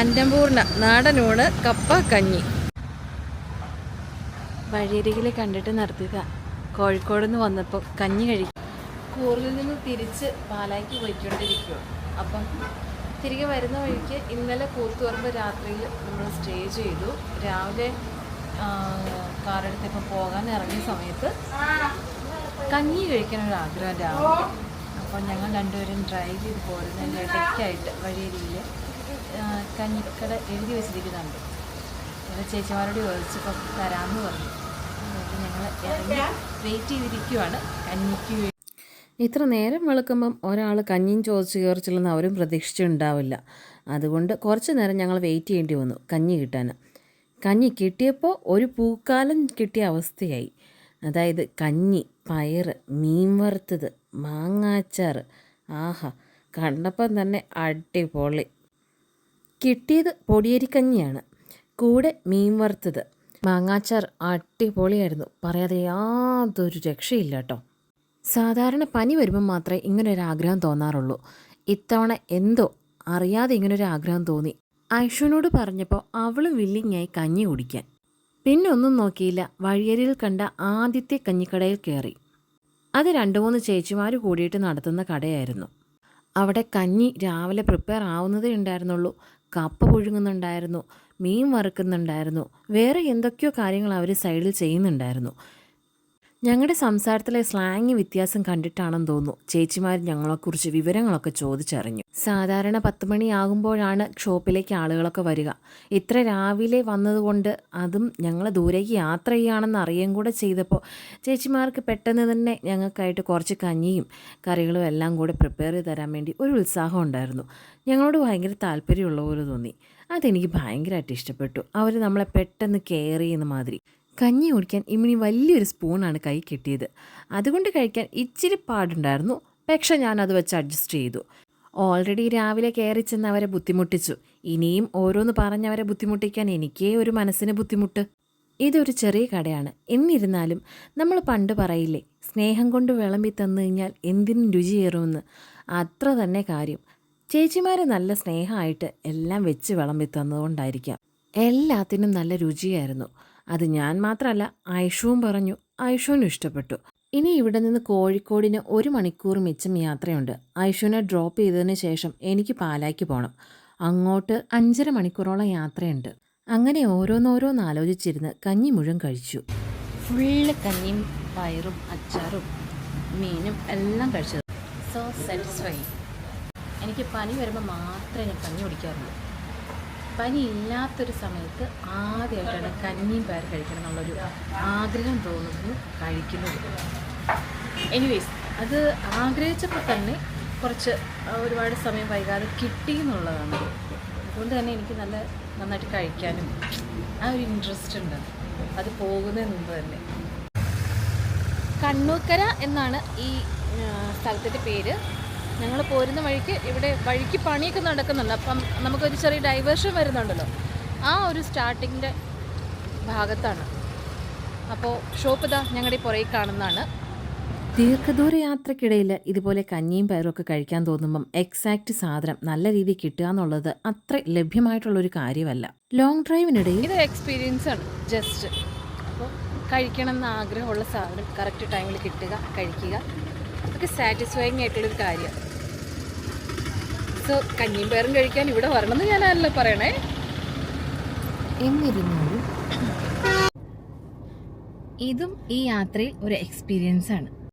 അന്നപൂർണ നാടനൂണ് കപ്പ കഞ്ഞി. വഴിയരികിൽ കണ്ടിട്ട് നിർത്തിയതാ കോഴിക്കോട് നിന്ന് വന്നപ്പോൾ കഞ്ഞി കഴിക്കും കൂറിൽ നിന്ന് തിരിച്ച് പാലായ്ക്ക് പോയിക്കൊണ്ടിരിക്കുക അപ്പം തിരികെ വരുന്ന വഴിക്ക് ഇന്നലെ കൂത്തുപറമ്പ് രാത്രിയിൽ നമ്മൾ സ്റ്റേ ചെയ്തു. രാവിലെ കാറെടുത്തിപ്പോൾ പോകാൻ ഇറങ്ങിയ സമയത്ത് കഞ്ഞി കഴിക്കാൻ ഒരു ആഗ്രഹം രാവിലെ. അപ്പോൾ ഞങ്ങൾ രണ്ടുപേരും ഡ്രൈവ് ചെയ്ത് പോരുന്നതിന്റെ ഇടയ്ക്കായിട്ട് വഴിയരിയിൽ കഞ്ഞിക്കട എഴുതി വെച്ചിരിക്കുന്നുണ്ട് ഞങ്ങൾ ചേച്ചിമാരോട് ചോദിച്ചപ്പോൾ തരാമെന്ന് പറഞ്ഞു. അതുകൊണ്ട് ഞങ്ങൾ വെയിറ്റ് ചെയ്തിരിക്കുവാണ് കഞ്ഞിക്ക് വേണ്ടി ഇത്ര നേരം വെളുക്കുമ്പം ഒരാൾ കഞ്ഞിയും ചോദിച്ച് കയറിച്ചില്ലെന്ന് അവരും പ്രതീക്ഷിച്ചിട്ടുണ്ടാവില്ല. അതുകൊണ്ട് കുറച്ച് നേരം ഞങ്ങൾ വെയിറ്റ് ചെയ്യേണ്ടി വന്നു കഞ്ഞി കിട്ടാൻ കഞ്ഞി കിട്ടിയപ്പോൾ ഒരു പൂക്കാലം കിട്ടിയ അവസ്ഥയായി. അതായത് കഞ്ഞി പയറ് മീൻ വറുത്തത് മാങ്ങാച്ചാർ ആഹാ കണ്ടപ്പം തന്നെ അടിപൊളി. കിട്ടിയത് പൊടിയരിക്കഞ്ഞിയാണ് കൂടെ മീൻ വറുത്തത്. മാങ്ങാച്ചാർ അടിപൊളിയായിരുന്നു. പറയാതെ യാതൊരു രക്ഷയില്ല കേട്ടോ സാധാരണ പനി വരുമ്പോൾ മാത്രമേ ഇങ്ങനൊരു ആഗ്രഹം തോന്നാറുള്ളൂ. ഇത്തവണ എന്തോ അറിയാതെ ഇങ്ങനൊരു ആഗ്രഹം തോന്നി. ഐഷുവിനോട് പറഞ്ഞപ്പോൾ അവളും വില്ലിങ്ങായി കഞ്ഞി കുടിക്കാൻ. പിന്നെ ഒന്നും നോക്കിയില്ല. വഴിയരിയിൽ കണ്ട ആദ്യത്തെ കഞ്ഞിക്കടയിൽ കയറി അത് രണ്ട് മൂന്ന് ചേച്ചിമാർ കൂടിയിട്ട് നടത്തുന്ന കടയായിരുന്നു. അവിടെ കഞ്ഞി രാവിലെ പ്രിപ്പയർ ആവുന്നതേ ഉണ്ടായിരുന്നുള്ളൂ. കപ്പ പുഴുങ്ങുന്നുണ്ടായിരുന്നു മീൻ വറുക്കുന്നുണ്ടായിരുന്നു വേറെ എന്തൊക്കെയോ കാര്യങ്ങൾ അവർ സൈഡിൽ ചെയ്യുന്നുണ്ടായിരുന്നു. ഞങ്ങളുടെ സംസാരത്തിലെ സ്ലാങ് വ്യത്യാസം കണ്ടിട്ടാണെന്ന് തോന്നുന്നു. ചേച്ചിമാർ ഞങ്ങളെക്കുറിച്ച് വിവരങ്ങളൊക്കെ ചോദിച്ചറിഞ്ഞു. സാധാരണ പത്ത് മണിയാകുമ്പോഴാണ് ഷോപ്പിലേക്ക് ആളുകളൊക്കെ വരിക. ഇത്ര രാവിലെ വന്നതുകൊണ്ട് അതും ഞങ്ങൾ ദൂരേക്ക് യാത്ര ചെയ്യുകയാണെന്ന് അറിയുകയും കൂടെ ചെയ്തപ്പോൾ ചേച്ചിമാർക്ക് പെട്ടെന്ന് തന്നെ ഞങ്ങൾക്കായിട്ട് കുറച്ച് കഞ്ഞിയും കറികളും എല്ലാം കൂടെ പ്രിപ്പയർ ചെയ്ത് തരാൻ വേണ്ടി ഒരു ഉത്സാഹം ഉണ്ടായിരുന്നു. ഞങ്ങളോട് ഭയങ്കര താല്പര്യമുള്ള പോലെ തോന്നി. അതെനിക്ക് ഭയങ്കരമായിട്ട് ഇഷ്ടപ്പെട്ടു. അവർ നമ്മളെ പെട്ടെന്ന് കെയർ ചെയ്യുന്ന മാതിരി. കഞ്ഞി കുടിക്കാൻ ഇമ്മിണി വലിയൊരു സ്പൂണാണ് കൈ കിട്ടിയത്. അതുകൊണ്ട് കഴിക്കാൻ ഇച്ചിരി പാടുണ്ടായിരുന്നു. പക്ഷെ ഞാനത് വെച്ച് അഡ്ജസ്റ്റ് ചെയ്തു. ഓൾറെഡി രാവിലെ കയറി ചെന്ന് അവരെ ബുദ്ധിമുട്ടിച്ചു. ഇനിയും ഓരോന്ന് പറഞ്ഞവരെ ബുദ്ധിമുട്ടിക്കാൻ എനിക്കേ ഒരു മനസ്സിന് ബുദ്ധിമുട്ട്. ഇതൊരു ചെറിയ കടയാണ്. എന്നിരുന്നാലും നമ്മൾ പണ്ട് പറയില്ലേ സ്നേഹം കൊണ്ട് വിളമ്പി തന്നു കഴിഞ്ഞാൽ എന്തിനും രുചിയേറുമെന്ന് അത്ര തന്നെ കാര്യം. ചേച്ചിമാർ നല്ല സ്നേഹമായിട്ട് എല്ലാം വെച്ച് വിളമ്പി തന്നതുകൊണ്ടായിരിക്കാം. എല്ലാത്തിനും നല്ല രുചിയായിരുന്നു. അത് ഞാൻ മാത്രമല്ല ഐഷുവും പറഞ്ഞു ഐഷുവിനും ഇഷ്ടപ്പെട്ടു. ഇനി ഇവിടെ നിന്ന് കോഴിക്കോടിന് ഒരു മണിക്കൂർ മിച്ചം യാത്രയുണ്ട്. ഐഷുവിനെ ഡ്രോപ്പ് ചെയ്തതിന് ശേഷം എനിക്ക് പാലായ്ക്ക് പോകണം അങ്ങോട്ട് അഞ്ചര മണിക്കൂറോളം യാത്രയുണ്ട്. അങ്ങനെ ഓരോന്നോരോന്ന് ആലോചിച്ചിരുന്ന് കഞ്ഞി മുഴുവൻ കഴിച്ചു. ഫുള്ള് കഞ്ഞിയും പയറും അച്ചാറും മീനും എല്ലാം കഴിച്ചത്. സോ സാറ്റിസ്ഫൈ എനിക്ക് പനി വരുമ്പോൾ മാത്രമേ ഞാൻ കഞ്ഞി കുടിക്കാറുള്ളൂ. പനി ഇല്ലാത്തൊരു സമയത്ത് ആദ്യമായിട്ടാണ് കഞ്ഞിയും പയർ കഴിക്കണം എന്നുള്ളൊരു ആഗ്രഹം തോന്നുന്നു കഴിക്കുന്നത് എനിവേസ് അത് ആഗ്രഹിച്ചപ്പോൾ തന്നെ കുറച്ച് ഒരുപാട് സമയം വൈകാതെ കിട്ടി എന്നുള്ളതാണ്. അതുകൊണ്ട് തന്നെ എനിക്ക് നല്ല നന്നായിട്ട് കഴിക്കാനും ആ ഒരു ഇൻട്രസ്റ്റ് ഉണ്ട്. അത് പോകുന്നതിന് മുമ്പ് തന്നെ. കണ്ണൂക്കര എന്നാണ് ഈ സ്ഥലത്തിന്റെ പേര്. ഞങ്ങൾ പോരുന്ന വഴിക്ക് ഇവിടെ വഴിക്ക് പണിയൊക്കെ നടക്കുന്നുണ്ട്. അപ്പം നമുക്കൊരു ചെറിയ ഡൈവേർഷൻ വരുന്നുണ്ടല്ലോ. ആ ഒരു സ്റ്റാർട്ടിങ്ങിന്റെ ഭാഗത്താണ്. അപ്പോൾ ഷോപ്പ് ഇതാ ഞങ്ങളുടെ പുറകിൽ കാണുന്നതാണ്. ദീർഘദൂര യാത്രക്കിടയിൽ ഇതുപോലെ കഞ്ഞിയും പയറും ഒക്കെ കഴിക്കാൻ തോന്നുമ്പം എക്സാക്റ്റ് സാധനം നല്ല രീതിയിൽ കിട്ടുക എന്നുള്ളത് അത്ര ലഭ്യമായിട്ടുള്ളൊരു കാര്യമല്ല. ലോങ് ഡ്രൈവിനിടയിൽ ഇത് എക്സ്പീരിയൻസ് ആണ്. ജസ്റ്റ് അപ്പോൾ കഴിക്കണം എന്ന് ആഗ്രഹമുള്ള സാധനം കറക്റ്റ് ടൈമിൽ കിട്ടുക കഴിക്കുക. അതൊക്കെ സാറ്റിസ്ഫൈങ് ആയിട്ടുള്ളൊരു കാര്യമാണ് സോ കഞ്ഞിയും പേരും കഴിക്കാൻ ഇവിടെ വരണമെന്ന് ഞാനല്ല പറയണേ. എന്നിരുന്നാലും ഇതും ഈ യാത്രയിൽ ഒരു എക്സ്പീരിയൻസ് ആണ്.